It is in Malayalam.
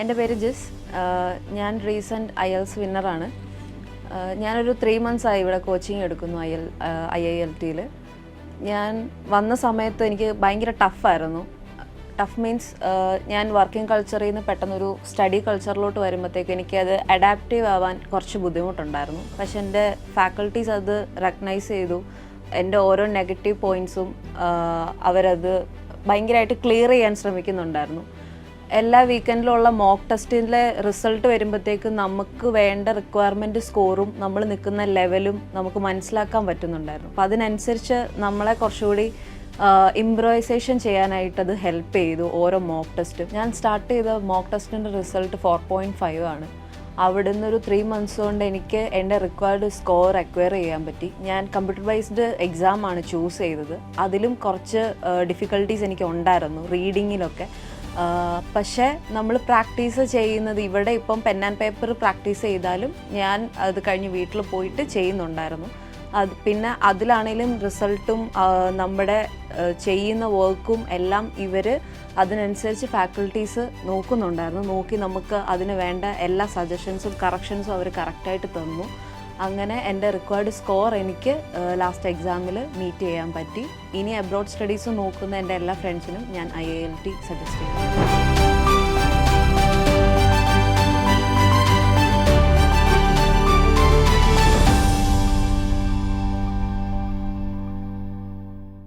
എന്റെ പേര് ജിസ്. ഞാൻ റീസെന്റ് ഐ എൽസ് വിന്നറാണ് ഞാനൊരു ത്രീ മന്ത്സ് ആയി ഇവിടെ കോച്ചിങ് എടുക്കുന്നു I L I I L ടിയിൽ ഞാൻ വന്ന സമയത്ത് എനിക്ക് ഭയങ്കര ടഫായിരുന്നു ടഫ് മീൻസ് ഞാൻ വർക്കിംഗ് കൾച്ചറിൽ നിന്ന് പെട്ടെന്നൊരു സ്റ്റഡി കൾച്ചറിലോട്ട് വരുമ്പോഴത്തേക്ക് എനിക്കത് അഡാപ്റ്റീവ് ആവാൻ കുറച്ച് ബുദ്ധിമുട്ടുണ്ടായിരുന്നു. പക്ഷെ എന്റെ ഫാക്കൾട്ടീസ് അത് റെക്കഗ്നൈസ് ചെയ്തു. എന്റെ ഓരോ നെഗറ്റീവ് പോയിന്റ്സും അവരത് ഭയങ്കരമായിട്ട് ക്ലിയർ ചെയ്യാൻ ശ്രമിക്കുന്നുണ്ടായിരുന്നു. എല്ലാ വീക്കെൻഡിലുള്ള മോക്ക് ടെസ്റ്റിലെ റിസൾട്ട് വരുമ്പോഴത്തേക്കും നമുക്ക് വേണ്ട റിക്വയർമെന്റ് സ്കോറും നമ്മൾ നിൽക്കുന്ന ലെവലും നമുക്ക് മനസ്സിലാക്കാൻ പറ്റുന്നുണ്ടായിരുന്നു. അപ്പോൾ അതിനനുസരിച്ച് നമ്മളെ കുറച്ചുകൂടി ഇംപ്രൊവൈസേഷൻ ചെയ്യാനായിട്ട് അത് ഹെൽപ്പ് ചെയ്തു ഓരോ മോക്ക് ടെസ്റ്റും ഞാൻ സ്റ്റാർട്ട് ചെയ്ത മോക്ക് ടെസ്റ്റിന്റെ റിസൾട്ട് ഫോർ പോയിന്റ് ഫൈവ് ആണ്. അവിടുന്ന് ഒരു ത്രീ മന്ത്സ് കൊണ്ട് എനിക്ക് എന്റെ റിക്വയർഡ് സ്കോർ അക്വയർ ചെയ്യാൻ പറ്റി. ഞാൻ കമ്പ്യൂട്ടർ ബേസ്ഡ് എക്സാം ആണ് ചൂസ് ചെയ്തത്. അതിലും കുറച്ച് ഡിഫിക്കൽട്ടീസ് എനിക്ക് ഉണ്ടായിരുന്നു റീഡിങ്ങിലൊക്കെ പക്ഷേ നമ്മൾ പ്രാക്ടീസ് ചെയ്യുന്നത് ഇവിടെ ഇപ്പം പെൻ ആൻഡ് പേപ്പർ പ്രാക്ടീസ് ചെയ്താലും ഞാൻ അത് കഴിഞ്ഞ് വീട്ടിൽ പോയിട്ട് ചെയ്യുന്നുണ്ടായിരുന്നു. അത് പിന്നെ അതിലാണെങ്കിലും റിസൾട്ടും നമ്മുടെ ചെയ്യുന്ന വർക്കും എല്ലാം ഇവർ അതിനനുസരിച്ച് ഫാക്കൽറ്റീസ് നോക്കുന്നുണ്ടായിരുന്നു. നോക്കി നമുക്ക് അതിന് വേണ്ട എല്ലാ സജഷൻസും കറക്ഷൻസും അവർ കറക്റ്റായിട്ട് തന്നു. അങ്ങനെ എന്റെ റിക്വയർഡ് സ്കോർ എനിക്ക് ലാസ്റ്റ് എക്സാമിൽ മീറ്റ് ചെയ്യാൻ പറ്റി. ഇനി അബ്രോഡ് സ്റ്റഡീസ് നോക്കുന്ന എന്റെ എല്ലാ ഫ്രണ്ട്സിനും ഞാൻ I I L T suggest ചെയ്യും